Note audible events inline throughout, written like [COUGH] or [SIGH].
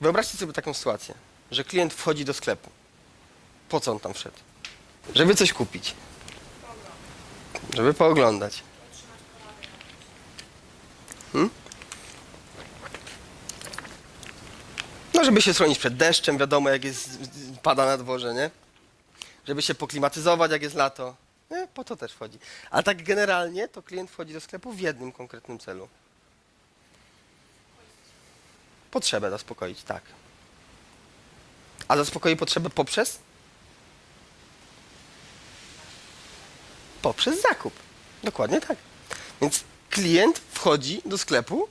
Wyobraźcie sobie taką sytuację, że klient wchodzi do sklepu. Po co on tam wszedł? Żeby coś kupić. Żeby pooglądać. Hmm? No, żeby się schronić przed deszczem, wiadomo, jak jest, pada na dworze, nie? Żeby się poklimatyzować, jak jest lato. Nie, po to też wchodzi. Ale tak generalnie to klient wchodzi do sklepu w jednym konkretnym celu. Potrzebę zaspokoić, tak. A zaspokoi potrzebę poprzez? Poprzez zakup. Dokładnie tak. Więc klient wchodzi do sklepu,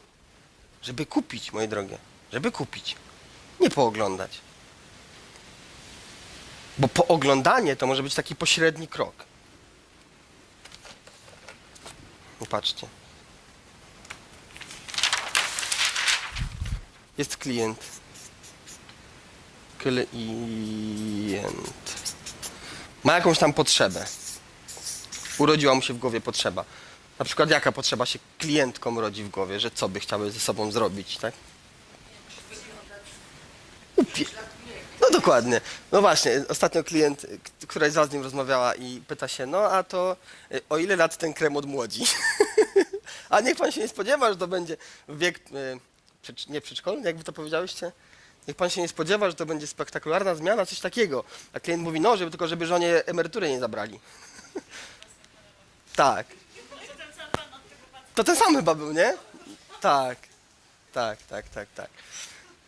żeby kupić, moje drogie. Żeby kupić. Nie pooglądać. Bo pooglądanie to może być taki pośredni krok. Patrzcie. Jest klient. Klient. Ma jakąś tam potrzebę. Urodziła mu się w głowie potrzeba. Na przykład jaka potrzeba się klientkom rodzi w głowie, że co by chciały ze sobą zrobić, tak? Upie... No dokładnie. No właśnie, ostatnio klient, któraś z z nim rozmawiała i pyta się, no a to y, o ile lat ten krem odmłodzi? [LAUGHS] a niech pan się nie spodziewa, że to będzie wiek, y, nie przedszkolny, jak wy to powiedziałyście? Niech pan się nie spodziewa, że to będzie spektakularna zmiana, coś takiego. A klient mówi, no, żeby tylko żeby żonie emerytury nie zabrali. [LAUGHS] tak. To ten sam chyba był, nie? Tak. Tak, tak, tak, tak.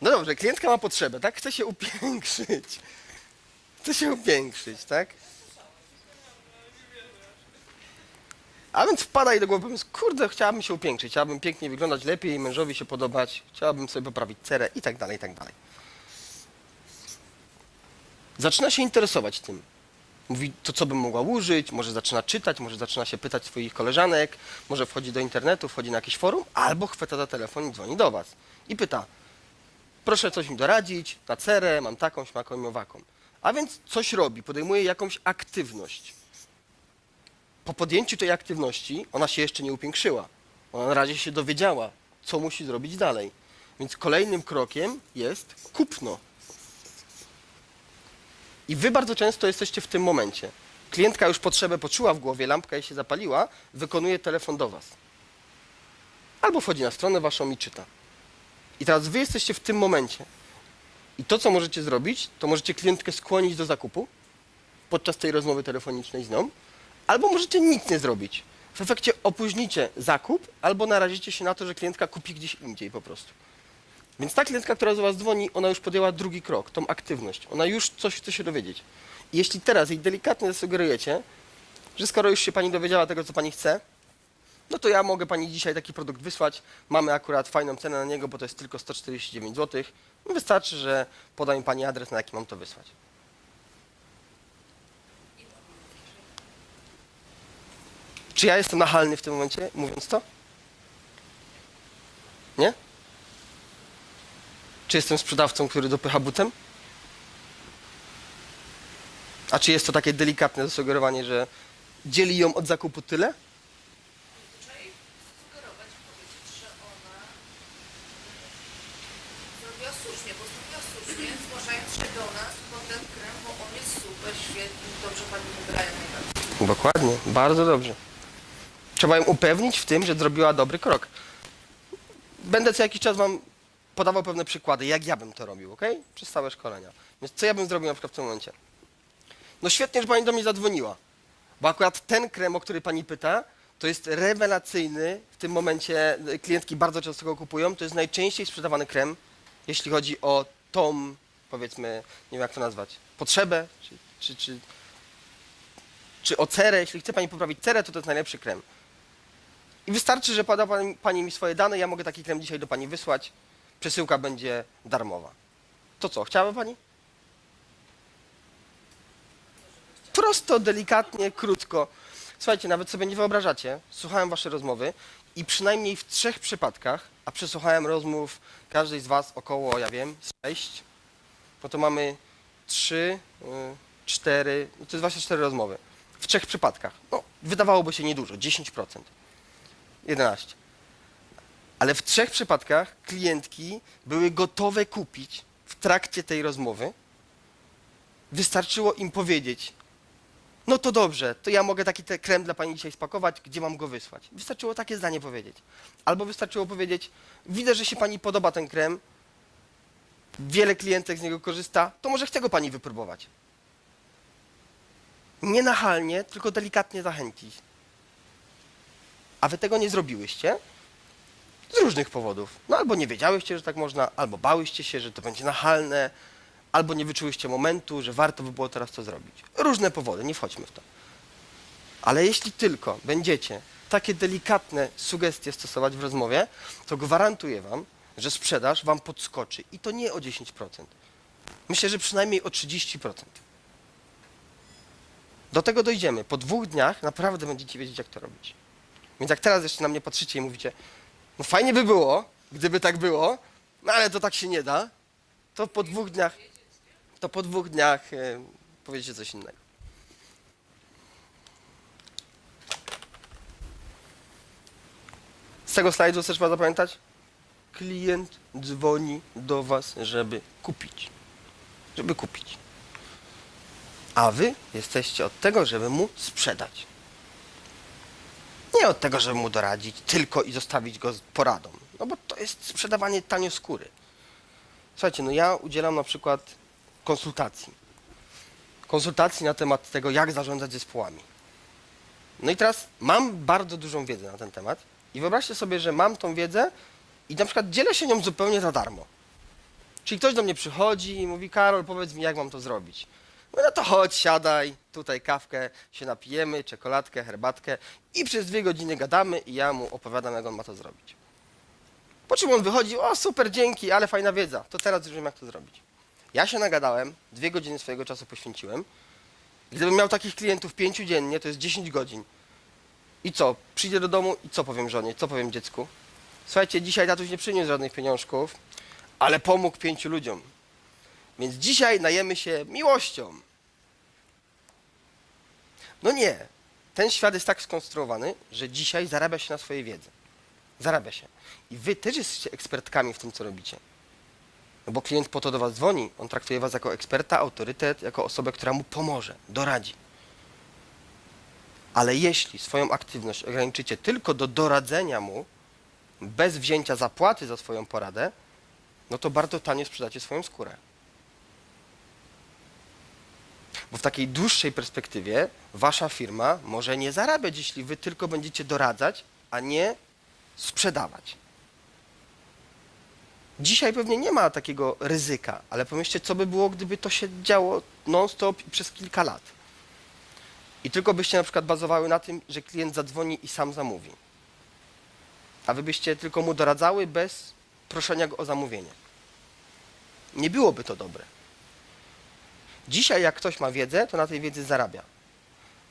No dobrze, klientka ma potrzebę, tak? Chce się upiększyć. Chce się upiększyć, tak? A więc wpada jej do głowy pomysł, kurde, chciałabym się upiększyć, chciałabym pięknie wyglądać lepiej, mężowi się podobać, chciałabym sobie poprawić cerę i tak dalej, i tak dalej. Zaczyna się interesować tym. Mówi, to co bym mogła użyć, może zaczyna czytać, może zaczyna się pytać swoich koleżanek, może wchodzi do internetu, wchodzi na jakieś forum, albo chwyta za telefon i dzwoni do was. I pyta, proszę coś mi doradzić, na cerę, mam taką, śmaką i owaką. A więc coś robi, podejmuje jakąś aktywność. Po podjęciu tej aktywności ona się jeszcze nie upiększyła. Ona na razie się dowiedziała, co musi zrobić dalej. Więc kolejnym krokiem jest kupno. I wy bardzo często jesteście w tym momencie. Klientka już potrzebę poczuła w głowie, lampka jej się zapaliła, wykonuje telefon do was. Albo wchodzi na stronę waszą i czyta. I teraz wy jesteście w tym momencie. I to, co możecie zrobić, to możecie klientkę skłonić do zakupu podczas tej rozmowy telefonicznej z nią, albo możecie nic nie zrobić. W efekcie opóźnicie zakup, albo narazicie się na to, że klientka kupi gdzieś indziej po prostu. Więc ta klientka, która do Was dzwoni, ona już podjęła drugi krok, tą aktywność. Ona już coś chce się dowiedzieć. I jeśli teraz jej delikatnie zasugerujecie, że skoro już się Pani dowiedziała tego, co Pani chce, no to ja mogę Pani dzisiaj taki produkt wysłać. Mamy akurat fajną cenę na niego, bo to jest tylko 149 zł. Wystarczy, że poda mi Pani adres, na jaki mam to wysłać. Czy ja jestem nachalny w tym momencie, mówiąc to? Nie? Czy jestem sprzedawcą, który dopycha butem? A czy jest to takie delikatne zasugerowanie, że dzieli ją od zakupu tyle? Że ona zrobiła słusznie, słusznie, zgłaszając się do nas po ten krem, bo on jest super, świetny, dobrze pani najbardziej. Dokładnie, bardzo dobrze. Trzeba ją upewnić w tym, że zrobiła dobry krok. Będę co jakiś czas wam podawał pewne przykłady, jak ja bym to robił, ok? Przez całe szkolenia. Więc co ja bym zrobił na przykład w tym momencie? No świetnie, że pani do mnie zadzwoniła, bo akurat ten krem, o który pani pyta, to jest rewelacyjny. W tym momencie y, klientki bardzo często go kupują. To jest najczęściej sprzedawany krem, jeśli chodzi o tą, powiedzmy, nie wiem jak to nazwać, potrzebę, czy, czy, czy, czy o cerę. Jeśli chce pani poprawić cerę, to to jest najlepszy krem. I wystarczy, że poda pani, pani mi swoje dane, ja mogę taki krem dzisiaj do pani wysłać. Przesyłka będzie darmowa. To co, chciałaby pani? Prosto, delikatnie, krótko. Słuchajcie, nawet sobie nie wyobrażacie, słuchałem wasze rozmowy i przynajmniej w trzech przypadkach, a przesłuchałem rozmów każdej z was około, ja wiem, sześć, no to mamy trzy, y, cztery, no to jest 24 rozmowy. W trzech przypadkach. No, wydawałoby się niedużo, 10%. 11. Ale w trzech przypadkach klientki były gotowe kupić w trakcie tej rozmowy. Wystarczyło im powiedzieć: No to dobrze, to ja mogę taki krem dla pani dzisiaj spakować, gdzie mam go wysłać. Wystarczyło takie zdanie powiedzieć. Albo wystarczyło powiedzieć: Widzę, że się pani podoba ten krem, wiele klientek z niego korzysta, to może chce go pani wypróbować. Nie nachalnie, tylko delikatnie zachęcić. A wy tego nie zrobiłyście z różnych powodów. No albo nie wiedziałyście, że tak można, albo bałyście się, że to będzie nachalne, albo nie wyczułyście momentu, że warto by było teraz to zrobić. Różne powody, nie wchodźmy w to. Ale jeśli tylko będziecie takie delikatne sugestie stosować w rozmowie, to gwarantuję wam, że sprzedaż wam podskoczy i to nie o 10%. Myślę, że przynajmniej o 30%. Do tego dojdziemy. Po dwóch dniach naprawdę będziecie wiedzieć, jak to robić. Więc jak teraz jeszcze na mnie patrzycie i mówicie, no fajnie by było, gdyby tak było, no ale to tak się nie da, to po dwóch dniach, to po dwóch dniach e, powiecie coś innego. Z tego slajdu trzeba zapamiętać? Klient dzwoni do Was, żeby kupić. Żeby kupić. A Wy jesteście od tego, żeby mu sprzedać. Nie od tego, żeby mu doradzić, tylko i zostawić go z poradą. No bo to jest sprzedawanie tanio skóry. Słuchajcie, no ja udzielam na przykład konsultacji. Konsultacji na temat tego, jak zarządzać zespołami. No i teraz mam bardzo dużą wiedzę na ten temat i wyobraźcie sobie, że mam tą wiedzę i na przykład dzielę się nią zupełnie za darmo. Czyli ktoś do mnie przychodzi i mówi, Karol, powiedz mi, jak mam to zrobić. Mówię, no to chodź, siadaj, tutaj kawkę się napijemy, czekoladkę, herbatkę i przez dwie godziny gadamy i ja mu opowiadam, jak on ma to zrobić. Po czym on wychodzi, o super, dzięki, ale fajna wiedza, to teraz już wiem, jak to zrobić. Ja się nagadałem, dwie godziny swojego czasu poświęciłem. Gdybym miał takich klientów pięciu dziennie, to jest 10 godzin. I co? Przyjdę do domu i co powiem żonie, co powiem dziecku? Słuchajcie, dzisiaj tatuś nie przyniósł żadnych pieniążków, ale pomógł pięciu ludziom. Więc dzisiaj najemy się miłością. No nie. Ten świat jest tak skonstruowany, że dzisiaj zarabia się na swojej wiedzy. Zarabia się. I wy też jesteście ekspertkami w tym, co robicie. No bo klient po to do was dzwoni. On traktuje was jako eksperta, autorytet, jako osobę, która mu pomoże, doradzi. Ale jeśli swoją aktywność ograniczycie tylko do doradzenia mu, bez wzięcia zapłaty za swoją poradę, no to bardzo tanio sprzedacie swoją skórę. Bo w takiej dłuższej perspektywie wasza firma może nie zarabiać, jeśli wy tylko będziecie doradzać, a nie sprzedawać. Dzisiaj pewnie nie ma takiego ryzyka, ale pomyślcie, co by było, gdyby to się działo non-stop przez kilka lat. I tylko byście na przykład bazowały na tym, że klient zadzwoni i sam zamówi. A wy byście tylko mu doradzały bez proszenia go o zamówienie. Nie byłoby to dobre. Dzisiaj, jak ktoś ma wiedzę, to na tej wiedzy zarabia.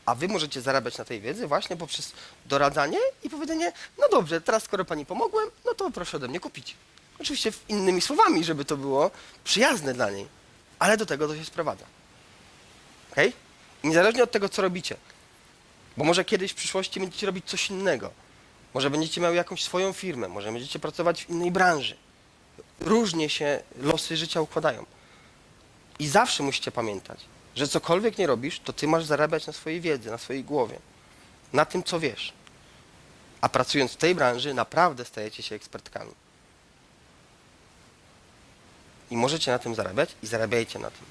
A wy możecie zarabiać na tej wiedzy właśnie poprzez doradzanie i powiedzenie, no dobrze, teraz skoro pani pomogłem, no to proszę ode mnie kupić. Oczywiście innymi słowami, żeby to było przyjazne dla niej. Ale do tego to się sprowadza. Ok? Niezależnie od tego, co robicie, bo może kiedyś w przyszłości będziecie robić coś innego. Może będziecie miały jakąś swoją firmę, może będziecie pracować w innej branży. Różnie się losy życia układają. I zawsze musicie pamiętać, że cokolwiek nie robisz, to ty masz zarabiać na swojej wiedzy, na swojej głowie, na tym, co wiesz. A pracując w tej branży, naprawdę stajecie się ekspertkami. I możecie na tym zarabiać i zarabiajcie na tym.